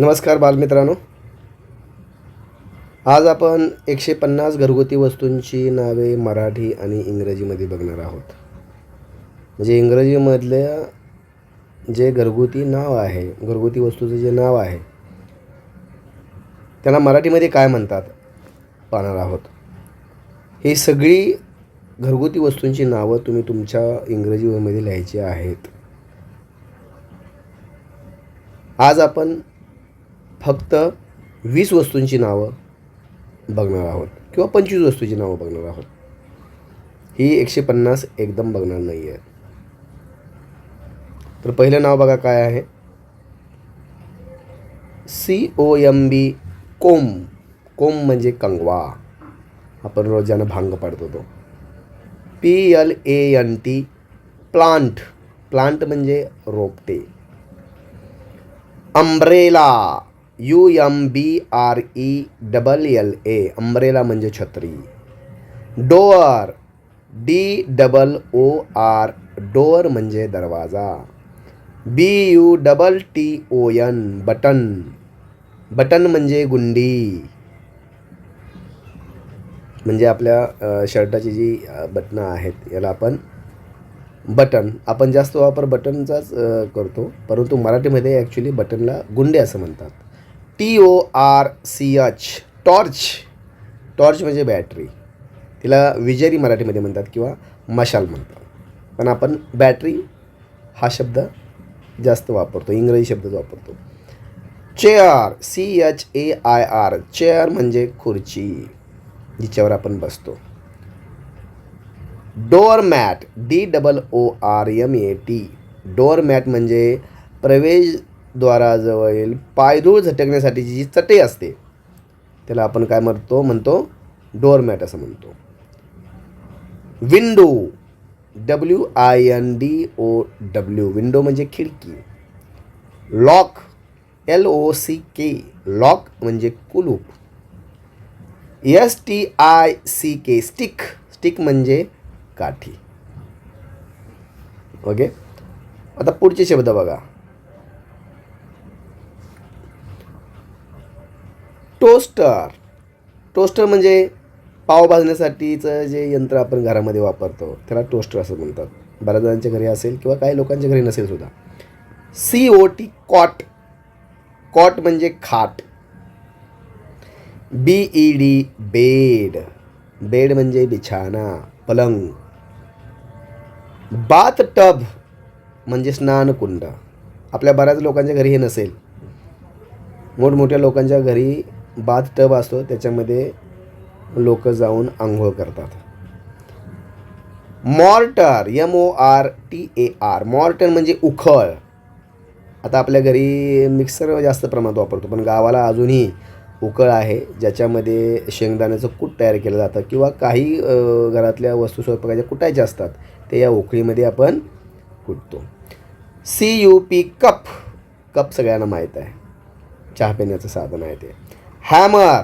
नमस्कार बालमित्रांनो. आज आपण एकशे पन्नास घरगुती वस्तूंची नावे मराठी आणि इंग्रजीमध्ये बघणार आहोत. म्हणजे इंग्रजीमधल्या जे घरगुती नाव आहे घरगुती वस्तूचं जे नाव आहे त्यांना मराठीमध्ये काय म्हणतात पाहणार आहोत. ही सगळी घरगुती वस्तूंची नावं तुम्ही तुमच्या इंग्रजीमध्ये लिहायची आहेत. आज आपण फक्त वीस वस्तूंची नावं बघणार आहोत किंवा पंचवीस वस्तूंची नावं बघणार आहोत. ही एकशे पन्नास एकदम बघणार नाही आहे तर पहिलं नाव बघा काय आहे? सी ओ एम बी कोम. कोम म्हणजे कंगवा. आपण रोजानं भांग पाडतो तो. P L A N T plant. Plant म्हणजे रोपटे. Umbrella. U M B R E double L A umbrella म्हणजे छत्री. Door D double O R door म्हणजे दरवाजा. B U double T O N button. Button म्हणजे गुंडी. म्हणजे आपल्या शर्टाची जी बटनं बटणं आहेत याला आपण बटन. आपण जास्त वापर बटनचाच करतो परंतु मराठीमध्ये ॲक्च्युली बटनला गुंडे असं म्हणतात. T O R C H torch torch म्हणजे बॅटरी तिला विजेरी मराठीमध्ये म्हणतात किंवा मशाल म्हणतात. पण आपण बॅटरी हा शब्द जास्त वापरतो. इंग्रजी शब्दच वापरतो. Chair C H A I R chair म्हणजे खुर्ची जिच्यावर आपण बसतो. Door mat D double O R M A T door mat म्हणजे द्वाराजवळील पायधूळ झटकण्यासाठीची जी चटई असते त्याला आपण काय म्हणतो म्हणतो डोअरमॅट असं म्हणतो. Window W I N D O W window म्हणजे खिडकी. Lock L O C K lock म्हणजे कुलूप. S T I C K stick stick म्हणजे काठी. ओके आता पुढचे शब्द बघा. टोस्टर. टोस्टर म्हणजे पाव भाजण्यासाठीचं जे यंत्र आपण घरामध्ये वापरतो त्याला टोस्टर असं म्हणतात. बऱ्याच जणांच्या घरी असेल किंवा काही लोकांच्या घरी नसेल सुद्धा. C O T cot cot म्हणजे खाट. B E D bed. Bed म्हणजे बिछाना पलंग. बाथ टब म्हणजे स्नानकुंड. आपल्या बऱ्याच लोकांच्या घरी हे नसेल. मोठमोठ्या लोकांच्या घरी बाथ टब असतो त्याच्यामध्ये लोक जाऊन आंघोळ करतात. Mortar M O R T A R mortar म्हणजे उखळ. आता आपल्या घरी मिक्सर जास्त प्रमाणात वापरतो पण गावाला अजूनही उकळ आहे ज्याच्यामध्ये शेंगदाण्याचं कूट तयार केलं जातं किंवा काही घरातल्या वस्तू स्वयंपाकाच्या कुटायच्या असतात ते या उकळीमध्ये आपण कुटतो. C U P cup. Cup सगळ्यांना माहीत आहे. चहा पिण्याचं साधन आहे ते. Hammer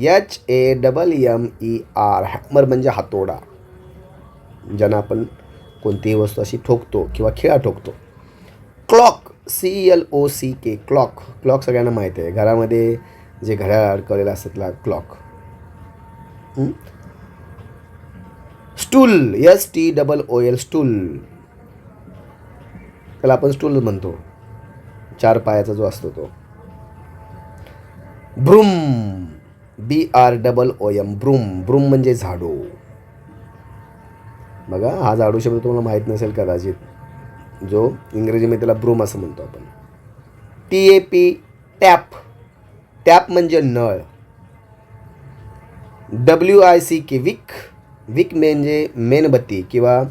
H A double M E R hammer म्हणजे हातोडा. ज्यानं आपण कोणतीही वस्तू अशी ठोकतो किंवा खिळा ठोकतो. Clock C L O C K clock. Clock सगळ्यांना माहीत आहे. घरामध्ये जे घड्याळ अडकवलेलं असतं त्याला clock. Stool S T double O L stool. त्याला आपण स्टूल म्हणतो. चार पायाचा जो असतो तो. Broom. B R double O M broom. Broom म्हणजे झाडू. बघा हा झाडू शब्द तुम्हाला माहीत नसेल कदाचित. जो इंग्रजीमध्ये त्याला ब्रूम असं म्हणतो आपण. T A P tap. Tap म्हणजे नळ. W I C K wick. Wick म्हणजे मेणबत्ती किंवा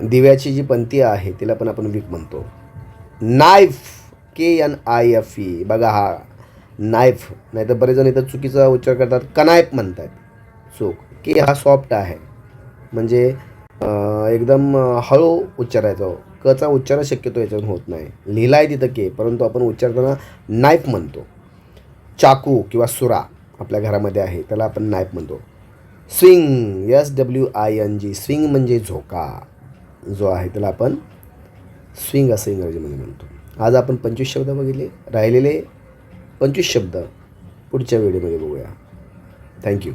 दिव्याची जी पंती आहे तिला पण आपण विक म्हणतो. Knife. K N I F E बघा हा नाईफ नाही तर बरेच जण इथं चुकीचा उच्चार करतात. कनायफ म्हणतात. चूक. के हा सॉफ्ट आहे. म्हणजे एकदम हळू उच्चारायचा. कचा उच्चार शक्यतो याच्यातून होत नाही. लिहिला आहे तिथं के परंतु आपण उच्चारताना नाईफ म्हणतो. चाकू किंवा सुरा आपल्या घरामध्ये आहे त्याला आपण नाईफ म्हणतो. Swing S W I N G swing म्हणजे झोका. जो आहे त्याला आपण स्विंग असं इंग्रजीमध्ये म्हणतो. आज आपण पंचवीस शब्द बघितले राहिलेले पंचवीस शब्द पुढच्या व्हिडिओमध्ये बघूया. थँक्यू